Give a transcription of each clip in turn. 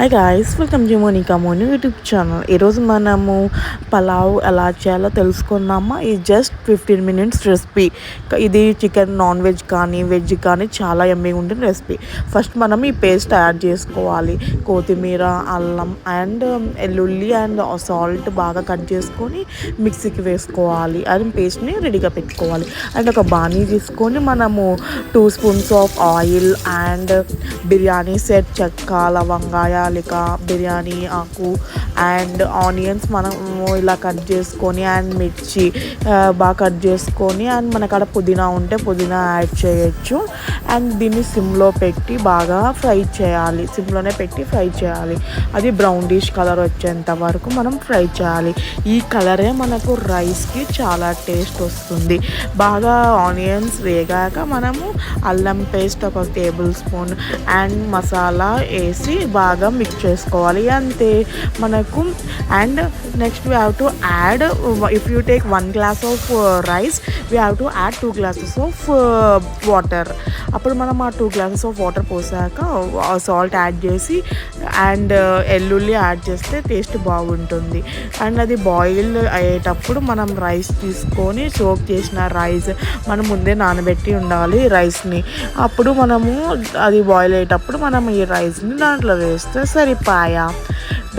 Hi guys welcome to Monica Moni YouTube channel ఈరోజు మనము పలావ్ ఎలా చేయాలో తెలుసుకుందామా ఈ జస్ట్ ఫిఫ్టీన్ మినిట్స్ రెసిపీ ఇది చికెన్ నాన్ వెజ్ కానీ వెజ్ కానీ చాలా ఎమ్మిగా ఉంటుంది రెసిపీ ఫస్ట్ మనం ఈ పేస్ట్ యాడ్ చేసుకోవాలి. కొత్తిమీర అల్లం అండ్ um, ఎల్లుల్లి అండ్ సాల్ట్ బాగా కట్ చేసుకొని మిక్సీకి వేసుకోవాలి. అది పేస్ట్ని రెడీగా పెట్టుకోవాలి. అండ్ ఒక బాణీ తీసుకొని మనము two spoons of oil and biryani set చెక్క లవంగాయ యాలిక బిర్యానీ ఆకు అండ్ ఆనియన్స్ మనము ఇలా కట్ చేసుకొని అండ్ మిర్చి బాగా కట్ చేసుకొని అండ్ మనకాడ పుదీనా ఉంటే పుదీనా యాడ్ చేయొచ్చు. అండ్ దీన్ని సిమ్లో పెట్టి బాగా ఫ్రై చేయాలి. సిమ్లోనే పెట్టి ఫ్రై చేయాలి. అది బ్రౌనిష్ కలర్ వచ్చేంత వరకు మనం ఫ్రై చేయాలి. ఈ కలరే మనకు రైస్కి చాలా టేస్ట్ వస్తుంది. బాగా ఆనియన్స్ వేగాక మనము అల్లం పేస్ట్ ఒక టేబుల్ స్పూన్ అండ్ మసాలా వేసి బాగా మిక్స్ చేసుకోవాలి. అంతే మనకు. And next we have to add if you take one glass of rice we have to add two glasses of water అప్పుడు మనం ఆ టూ గ్లాసెస్ ఆఫ్ వాటర్ పోసాక uh, సాల్ట్ యాడ్ చేసి అండ్ uh, ఎల్లుల్లి add చేస్తే taste బాగుంటుంది. And అది boil అయ్యేటప్పుడు మనం రైస్ తీసుకొని సోక్ చేసిన రైస్ మనం ముందే నానబెట్టి ఉండాలి రైస్ని అప్పుడు మనము అది బాయిల్ అయ్యేటప్పుడు మనం ఈ రైస్ని దాంట్లో వేస్తే sasaripāja.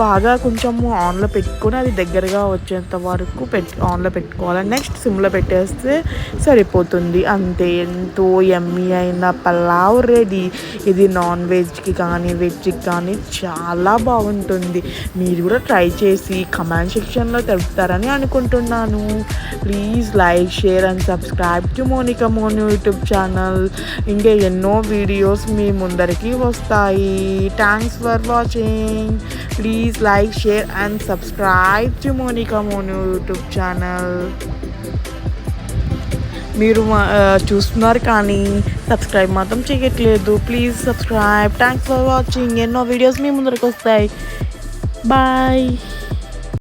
బాగా కొంచెము ఆన్లో పెట్టుకొని అది దగ్గరగా వచ్చేంత వరకు పెట్ ఆన్లో పెట్టుకోవాలి. నెక్స్ట్ సిమ్లో పెట్టేస్తే సరిపోతుంది. అంతే ఎంతో ఎమ్మీ అయిన పలావ్ రెడీ. ఇది నాన్ వెజ్కి కానీ వెజ్కి కానీ చాలా బాగుంటుంది. మీరు కూడా ట్రై చేసి కమెంట్ సెక్షన్లో తెలుపుతారని అనుకుంటున్నాను. Please like share and subscribe to Monica Moni YouTube channel. ఇంకా ఎన్నో వీడియోస్ మీ ముందరికి వస్తాయి. Thanks for watching please like share and subscribe to Monica Monu YouTube channel మీరు చూస్తున్నారు కానీ సబ్స్క్రైబ్ మాత్రం చేయట్లేదు. Please subscribe thanks for watching ఎన్నో వీడియోస్ మీ ముందరకు వస్తాయి బాయ్